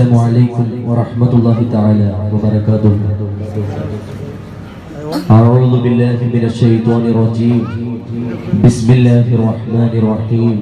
السلام عليكم ورحمة الله تعالى وبركاته أعوذ بالله من الشيطان الرجيم بسم الله الرحمن الرحيم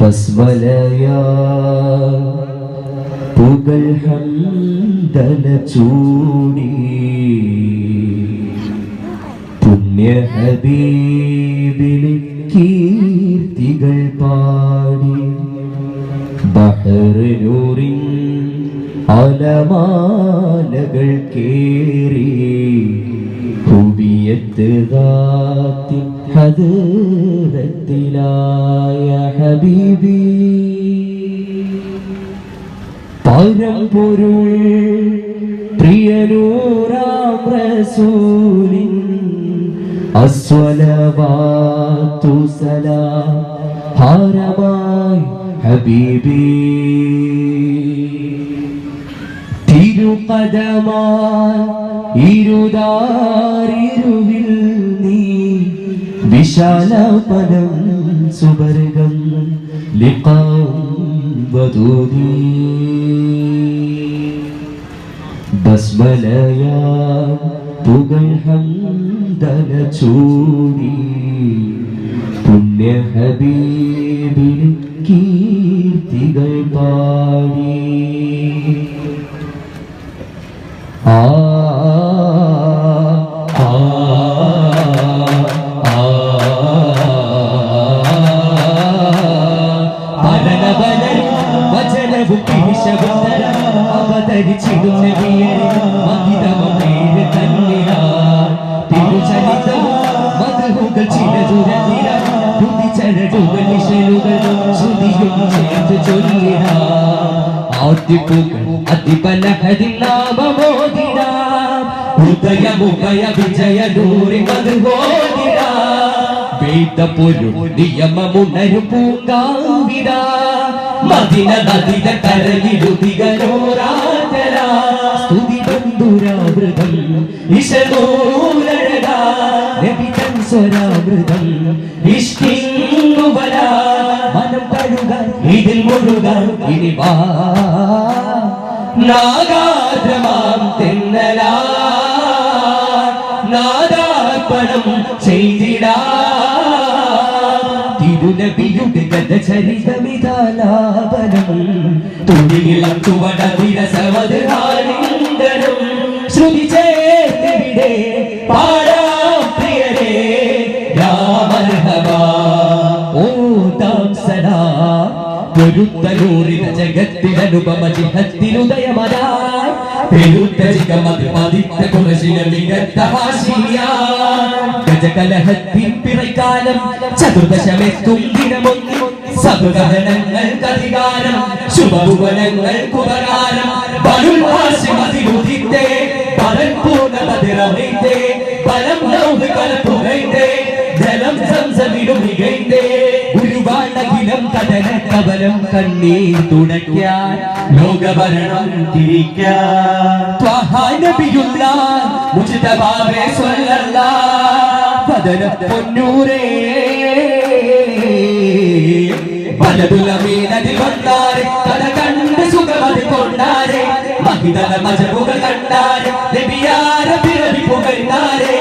ബസ്മലയ പുകൾ Handala ചൂടി പുണ്യ ഹബീബിന് കീർത്തികൾ പാടി ബഹറിനൂറിൻ അലമാലകൾ കേറി. ഹുബിയത്ത് ദാത്തിൻ ഹദറത്തിലായ ഹബീബി. പരമ്പൊരുൾ പ്രിയനൂറാം റസൂലിൻ അസ്വലവാത്തു സലാം. ഹാരമായി ഹബീബി. തിരുപദമായി ഇരുതാരിരുവിൽ നീ വിശാല പദം സുവർഗം ലിഖാവതൂതി ബസ്മലയ പുകൾ ഹംദല ചൂടി പുണ്യ ഹബീബിന് കീർത്തികൾ പാടി ആ അവതരിച്ചിടും നബിയരെ മഹിതമേഴ് തന്നിരാ चलित मधुगल छिल जुरा जीरा दूती चर डुगल निशलुगल सुधी योगी चेत चोलिया आदिपुगल अतिपल हदिला बमोदिरा हृदय मुखय विजय दूरि मधुगोदिरा वेद पुरु नियम मुनरु पूंगाविरा ಮದಿನ ನದಿನ ಕರಗಿಡುತಿಗರೋರಾಟರ ಸ್ತುತಿ ಬಂಧುರ ಮೃಗಂ ಇಶನೋ ഇനി വാ നാഗാദ്രമാം തിന്നലാ. നാദാർപ്പണം ചെയ്തിടാ. തിരുനബിയുടെ ഗതചരിതമിതാലാപനം തുടിയിളം ചുവട വിരസവത് ഹാലിംഗനം ശ്രുതി ചേർത്തിവിടെ പാടാം പ്രിയരേ രാമർഹവാ ഓ താം സദാ പൊരുത്തലൂറിന പെരുത്ത ജിഗമത് പതിത്ത കുറശില മികത്ത ഗജകലഹത്തിൻ പിറക്കാലം ചതുർദശമെത്തും ദിനമൊന്നു സതുഗഹനങ്ങൾക്കധികാരം ശുഭഭുവനങ്ങൾക്കുപകാരം ബലുൽ ഹാഷിമതിലുദിത്തേ പരൻ പൂർണമതിറമിത്തേ പലം ലൗഹ് കലപ്പുകൈത്തേ ജലം സംസമിടും മികൈന്റെ കവലം കണ്ണീർ തുടയ്ക്കാൻ ലോകഭരണം പൊന്നൂരേ. വലതുലമീനതിൽ വന്നാരെ കഥ കണ്ട് സുഖമതി കൊണ്ടാരെ മഹിതല മജബുകൾ കണ്ടാരെ പിറവി പുകഴ്ന്നാരെ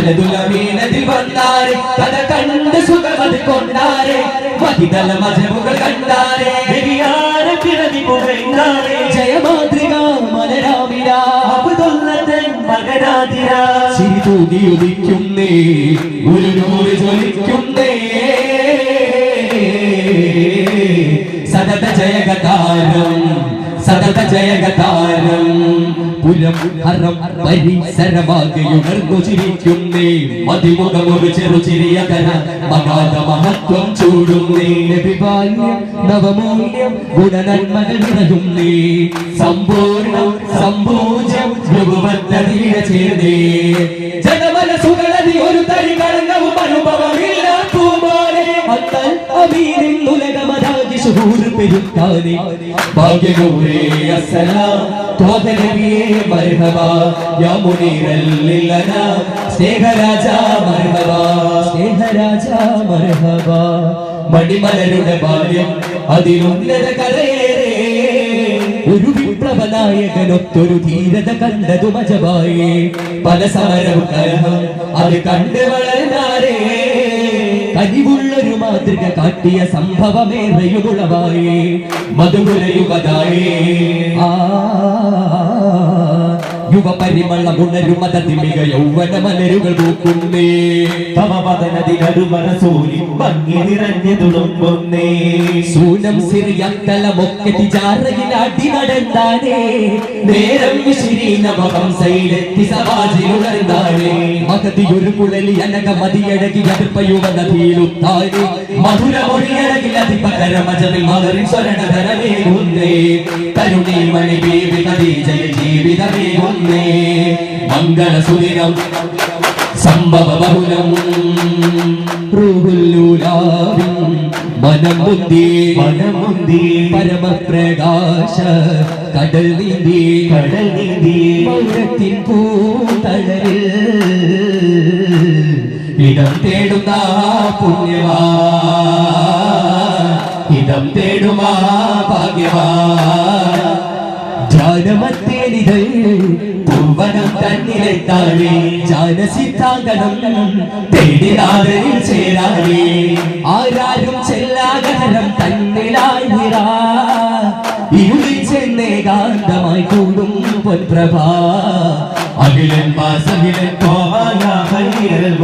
പലതുലമീനതിൽ വന്നാരെ കഥ കണ്ട് സുഖമതി കൊണ്ടാരെ മഹിതല മജബുകൾ കണ്ടാരെ നബിയാര പിറവി പുകഴ്ന്നാരെ ജയമാതൃക മലരാമിര അബ്ദുല്ലത്തൻ മകനാതിര ചിരി തൂകി ഉദിക്കുന്നേ ഒരു നൂറ് ജ്വലിക്കുന്നേ. സതത ജയഗതാരം സതത ജയഗതാരം. പുലം ഹരം പരിസരമാകെയുണർന്നു ചിരിക്കുന്നേ. മതിമുഖമൊരു ചെറു ചിരിയതര മകാത മഹത്വം ചൂടുന്നേ. നബിബാല്യം നവമൂല്യം ഭൃഗുവത്തീര ചേർന്നേ. കളങ്കവും അനുഭവമില്ല ശുഹൂർ പെരുത്താനെ ഭാഗ്യഗൗരേ അസ്സലാം ത്വാഹ നബിയേ മർഹബ യാ മുനീറൽ ലില്ലന സ്നേഹരാജ മർഹബ സ്നേഹരാജ മർഹബ. മണിമലരുടെ ബാല്യം അതിലുന്നത കരയേറെ ഒരു വിപ്ലവ നായകനൊത്തൊരു ധീരത കണ്ടതു മജവായേ പല സമരവും കലഹം അത് കണ്ട് വളർന്നാരേ കനിവുള്ളൊരു മാതൃക കാട്ടിയ സംഭവമേറെയുമുളവായേ. മധുകുല യുവതായേ ആ യുവപരിമളമുണരുമത തിമിക യൗവന മലരുകൾ പൂക്കുന്നേ തമപതനതിനടുമറസൂലി ഭംഗി നിറഞ്ഞു തുളുമ്പുന്നേ. സൂനം സിറിയത്തലമൊക്കെ തിജാറയിൽ അടി നടന്നാനേ നേരം വിശിരീനവംസയിലെത്തി സമാജിലുണർന്നാനേ മകതിയൊരു കുഴലി അനക മതിയഴകി അതിർപ്പയുവ നദിയിലുത്താനേ മധുര മൊഴിയഴകിൽ അതിപകരമജമിൽ മകറിൻ സ്വരണധരമേകുന്നേ കരുണീ മണി ബേബി കദീജയ ജീവിതമേകുന്നേ. മംഗളസുദിനം സംഭവ ബഹുലം റൂഹുല്ലൂലാവിൻ മനം മുന്തി മനമുന്തി പരമപ്രകാശ കടൽ നീന്തി. കടൽ നീന്തി. മൗനത്തിൻ പൂതളരിൽ ഇടം തേടുന്ന പുണ്യവാ. ഇതം തേടുമാ ഭാഗ്യവാ. ധ്യാനമത്തേനികൾ പൂവനം തന്നിലെത്താവേ ജാനസിദ്ധാങ്കണം തേടിനാദരിൽ ചേരാവേ ആരാരും ചെല്ലാകരം തന്നിലായിരാ. ഇരുളിൽ കൂടും പൊൻപ്രഭ. അഖിലൻ വാസകിലൻ കോവായ ഹരിയൽ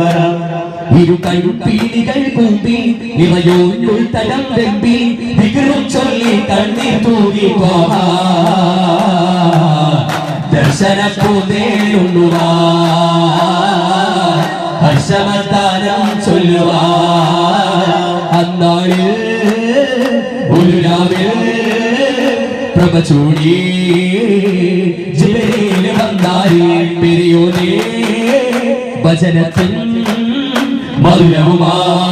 ഇരു കൈപ്പീലികൾ കൂമ്പി ഇവയോയുൾ തലം വെമ്പി വികൃം ചൊല്ലി കണ്ണീർ തൂകി പോവാ ദർശന പൂതേലുള്ളുവാ ഹർഷമത്താനം ചൊല്ലുവാ. അന്നാളിൽ ഒരു രാവിൽ പ്രഭ ചൂടി ജിബരിയിൽ വന്നാരി പെരിയോനേ വചനത്തിൻ മധുരവുമായി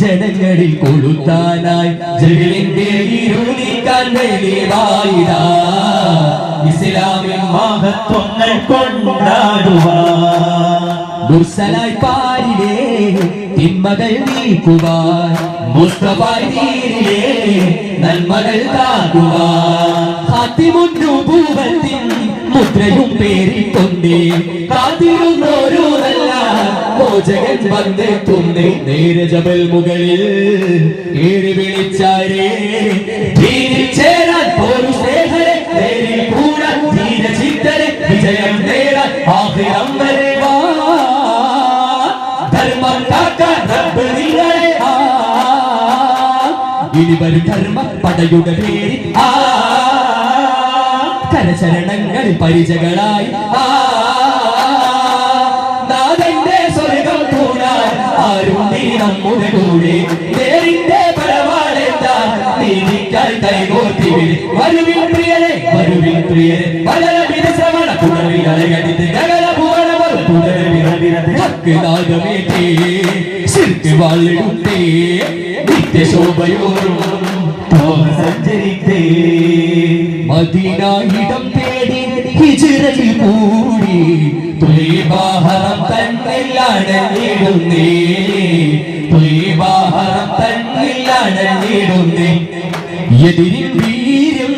ജനങ്ങളിൽ കൊളുത്താനായി ജഗലിന്റെ ഇരുളിക്കാൻ ഇസ്ലാമിൻ പാരിലേ തിന്മകൾ നീക്കുവാൻ മുസ്തഫായിലേ നന്മകൾ കാക്കുവാൻ. ഹാത്തിമുന്നൂപൂവത്തിൻ മുദ്രയും പേരിക്കൊണ്ടേ കാത്തിരുന്നോരോ നല്ല മോചകൻ വന്നെത്തുന്നേ മുകളിൽ ഏറി വിളിച്ചാരേ. പോരു സ്നേഹരെ. നേരിൽ കൂടാൻ വിജയം നേടാൻ ആഹിരം വരെ. ഇനി വരും പേര് ആ കരചരണങ്ങൾ പരിചകളായി നാഥന്റെ സ്വർഗം കൂടാൻ ആരും നീ നമ്മുടെ കൂടെ നേരിന്റെ പരവാളെത്താൻ നീതിക്കായി കൈകോർത്തി വിളി വരുവിൻ പ്രിയരെ വരുവിൻ പ്രിയരെ വലരവിധ ശ്രമണ പുനർവികളെ ഗഗന ഭുവന പുനർവിറവിറത് വാളിടുത്തേ നിത്യശോഭയോറും സഞ്ചരിത്തേ മദീനായിടം തേടി ഹിജിറയിൽ കൂടി തുലിബാഹരം തന്നില്ലടങ്ങിടുന്നേ തുലിബാഹരം തന്നില്ലടങ്ങിടുന്നേ എതിരിൽ വീര്യം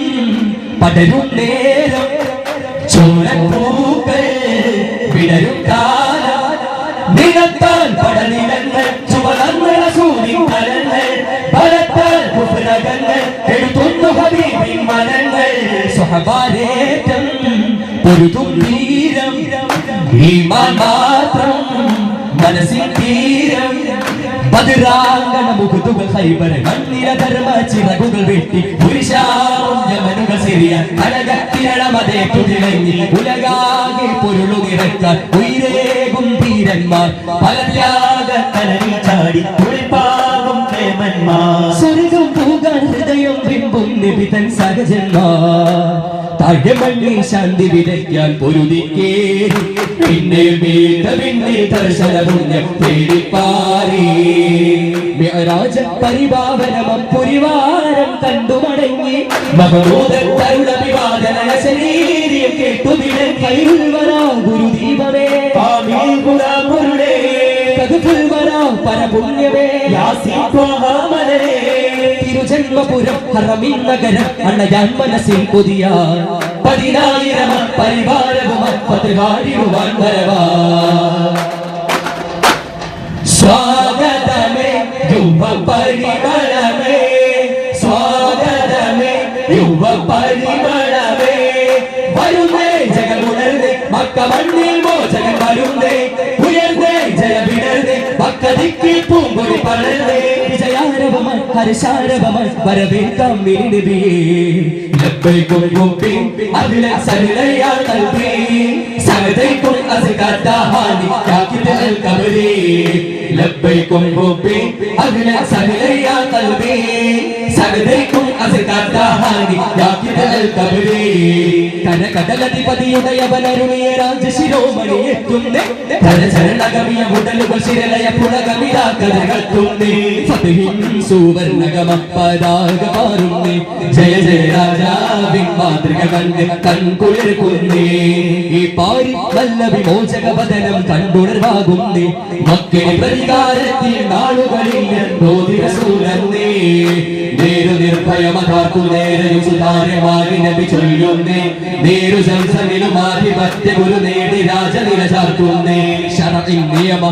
പടരും നേരം ചോരപ്പൂക്കൾ വിടരും കാലം നിലത്താൽ സുഹബാരേറ്റം പൊരുതും തീരം ഈമാൻ മാത്രം മനസ്സിൽ തീരം. ബദിരാങ്കണ മുഖത്തുകൾ ഹൈബർ ധർമ്മ ചിറകുകൾ വെട്ടി പുരുഷാമനുകൾ സിറിയ അഴകത്തിരളമതേ തുതിളങ്ങി ഉലകാകെ പൊരുളു നിറക്കാൻ ഉയരേകും ധീരന്മാർ പല ത്യാഗ തലവിൽ ചാടി കുളിപ്പാകും പ്രേമന്മാർ സ്വർഗം പോകാൻ ഹൃദയം ബിംബും നിബിതൻ സഹജന്മാർ. താഴമണ്ണിൽ ശാന്തി വിതയ്ക്കാൻ പൊരുതിക്കേ പിന്നെ വീട്ട പിന്നെ ദർശന പുണ്യം തേടിപ്പാറി രാജ പരിപാവനമം പുരിവാരം കണ്ടു മടങ്ങി. വിവാദന ശരീരം കേട്ടുവിടൻ കൈവരാ ഗുരുദീപമേ. പാമീ ഗുണ പരപുണ്യമേ യാസീൻ ത്വാഹാമലരെ തിരുജന്മപുരം ഹറമിൻ നഗരം അണയാൻ മനസ്സിൽ പുതിയ പതിനായിരം പരിവാരവും പതിനായിടുവാൻ വരവാ സ്വാഗതമേ യുവ പരിമളമേ സ്വാഗതമേ യുവ പരിമളമേ വരുന്നേ ജഗമുണർന്നേ മക്ക മണ്ണിൽ പൂങ്കൊടി പടർന്നേ വിജയാരവമായി ഹർഷാരവമായി വരവേൽക്കാം നബിയേ ലബ്ബൈക്കും മുമ്പി അതിലെ സരിലയാ നൽകി സഹദൈക്കും അസ്കാത്താഹാനി യാക്കിത് അൽ കബരി ലബ്ബൈക്കും നൽകി സഹദൈക്കും അസ്കാത്താഹാനി യാക്കിത് അൽ കബരി കന കടലധിപതിയുടെ അവനരുണിയ രാജശിരോമണി എത്തുന്നേ കരചരണകമിയ മുടലുകൾ ശിരലയ പുളകമിത കഥകത്തുന്നേ ജയ ജയ രാജാവിൻ മാതൃക കണ്ട് കൺകുളിർക്കുന്നേ ഈ പാരി നല്ല വിമോചക വദനം കണ്ടുണർവാകുന്നേ. മക്കളെ പ്രതികാരത്തിൽ നാളുകളിൽ എന്തോ നേരു നിർഭയമതാർക്കു നിയമ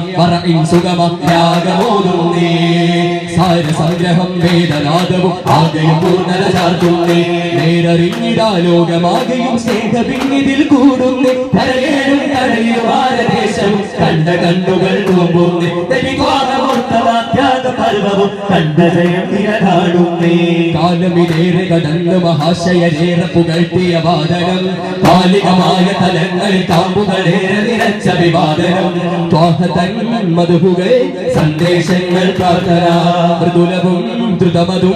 വേദനാദവും സ്നേഹപിന്നിതിൽ കൂടുന്നേ. കരയേഴും കടലിലും ഭാരതദേശവും കണ്ട കണ്ണുകൾ നോമ്പുന്നേ പർവവും കണ്ട ജയം കാലമിലേറെ കടന്നു മഹാശയരേറെ പുകഴ്ത്തിയ വാദനം കാലികമായ തലങ്ങളിൽ കാമ്പുകളേറെ നിറച്ച വിവാദനം. ത്വാഹതൻ മധുഹുകൾ സന്ദേശങ്ങൾ പ്രാർത്ഥന മൃദുലവും ദ്രുതമതും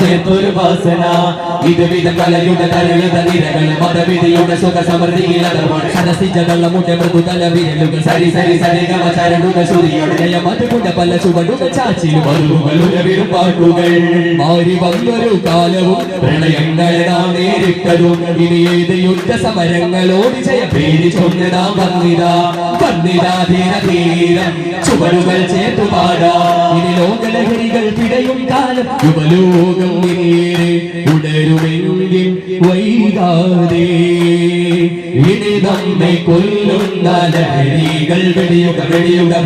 ചേർത്തൊരു വാസന. സരി സരി കാലവും നാം ചുവടുകൾ ചേർത്തു പാടാ. ഇനി ലോകലഹരികൾ പിടയും യുവലോകം നേരെ ഉടരുമെങ്കിൽ വൈകാതെ. ഇനി നമ്മെ കൊല്ലുന്ന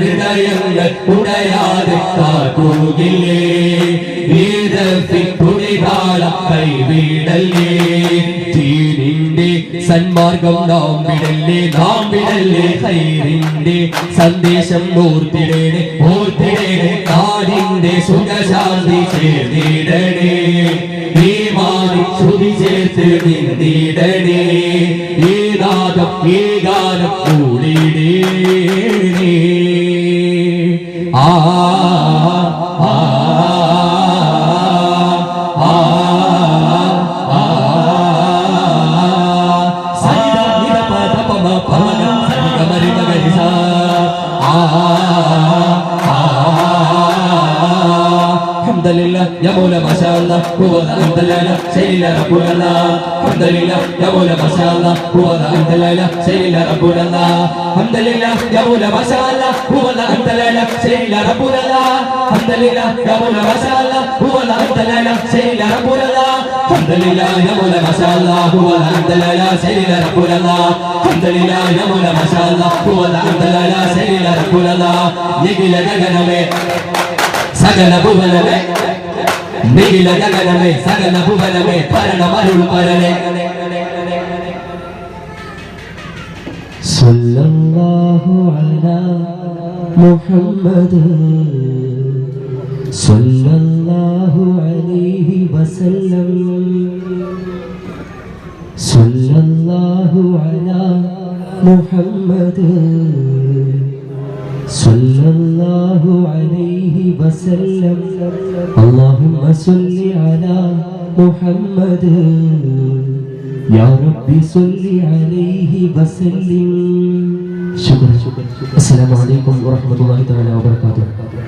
ഹൃദയങ്ങൾ ഉടയാതെ തുണിതാളം കൈവിടല്ലേ തീരിന്റെ സന്മാർഗം നാം വിടല്ലേ? നാം വിടല്ലേ? ഹൈറിന്റെ സന്ദേശം ഓർത്തിടേണേ ഓർത്തിടേണേ. കാടിന്റെ സുഖശാന്തി ചേർന്നിടണേ. മാറി ശ്രുതി ചേർത്ത് നിന്നിടണേ. ഏതാദം കൂടിടേണേ ആ ആ ആ. يا مولا ما شاء الله هو أنت لا سيدنا ربنا الله. الحمد لله يا مولا ما شاء الله هو أنت لا سيدنا ربنا الله. الحمد لله يا مولا ما شاء الله هو أنت لا سيدنا ربنا الله. الحمد لله يا مولا ما شاء الله هو أنت لا سيدنا ربنا الله. الحمد لله يا مولا ما شاء الله هو أنت لا سيدنا ربنا الله. الحمد لله يا مولا ما شاء الله هو أنت لا سيدنا ربنا الله. يجي لنا جنبه سجن بوبنا നിഖില ജഗനമേ സകല ഭുവനമേ ഭരണമരുൾ പരനെ സല്ലല്ലാഹു അലാ മുഹമ്മദ് സല്ലല്ലാഹു അലൈഹി വസല്ലം സല്ലല്ലാഹു അലാ മുഹമ്മദ് സല്ലല്ലാഹു അലൈഹി വസല്ലം اللهم صل على محمد يا ربي صل عليه وسلم شكرا السلام عليكم ورحمة الله تعالى وبركاته